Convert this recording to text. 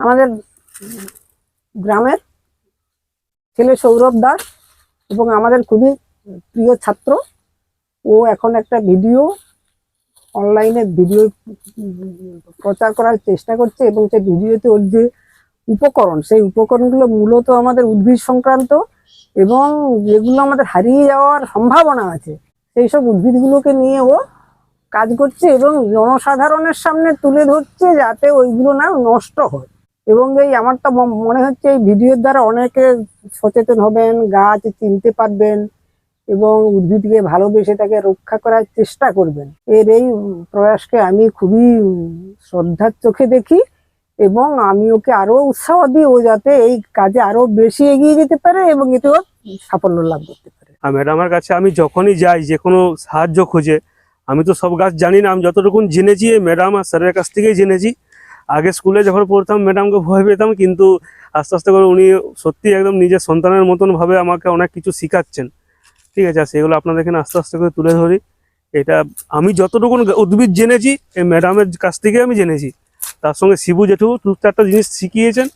আমাদের গ্রামের ছেলে সৌরভ দাস এবং আমাদের খুবই প্রিয় ছাত্র। ও এখন একটা ভিডিও, অনলাইনে ভিডিও প্রচার করার চেষ্টা করছে এবং সেই ভিডিওতে ওর যে উপকরণ, সেই উপকরণগুলো মূলত আমাদের উদ্ভিদ সংক্রান্ত এবং যেগুলো আমাদের হারিয়ে যাওয়ার সম্ভাবনা আছে, সেই সব উদ্ভিদগুলোকে নিয়ে ও কাজ করছে এবং জনসাধারণের সামনে তুলে ধরছে যাতে ওইগুলো না নষ্ট হয়। এবং এই আমার তো মনে হচ্ছে এই ভিডিওর দ্বারা অনেকে সচেতন হবেন, গাছ চিনতে পারবেন এবং উদ্ভিদকে ভালোবেসে তাকে রক্ষা করার চেষ্টা করবেন। এর এই প্রয়াসকে আমি খুবই শ্রদ্ধার চোখে দেখি এবং আমি ওকে আরও উৎসাহ দিই ও যাতে এই কাজে আরও বেশি এগিয়ে যেতে পারে এবং এতে ওর সাফল্য লাভ করতে পারে। ম্যাডামের কাছে আমি যখনই যাই, যে কোনো সাহায্য খোঁজে, আমি তো সব গাছ জানি না, আমি যতটুকু জেনেছি ম্যাডাম আর স্যারের কাছ থেকেই জেনেছি আগে স্কুলে যখন পড়তাম ম্যাডামকে ভয় পেতাম, কিন্তু আস্তে আস্তে করে উনি সত্যি একদম নিজের সন্তানের মতনভাবে আমাকে অনেক কিছু শেখাচ্ছেন। ঠিক আছে আর সেগুলো আপনাদের এখানে আস্তে আস্তে করে তুলে ধরি। এটা আমি যতটুকু উদ্ভিদ জেনেছি, এই ম্যাডামের কাছ থেকে আমি জেনেছি। তার সঙ্গে শিবু জেঠু দু চারটা জিনিস শিখিয়েছেন।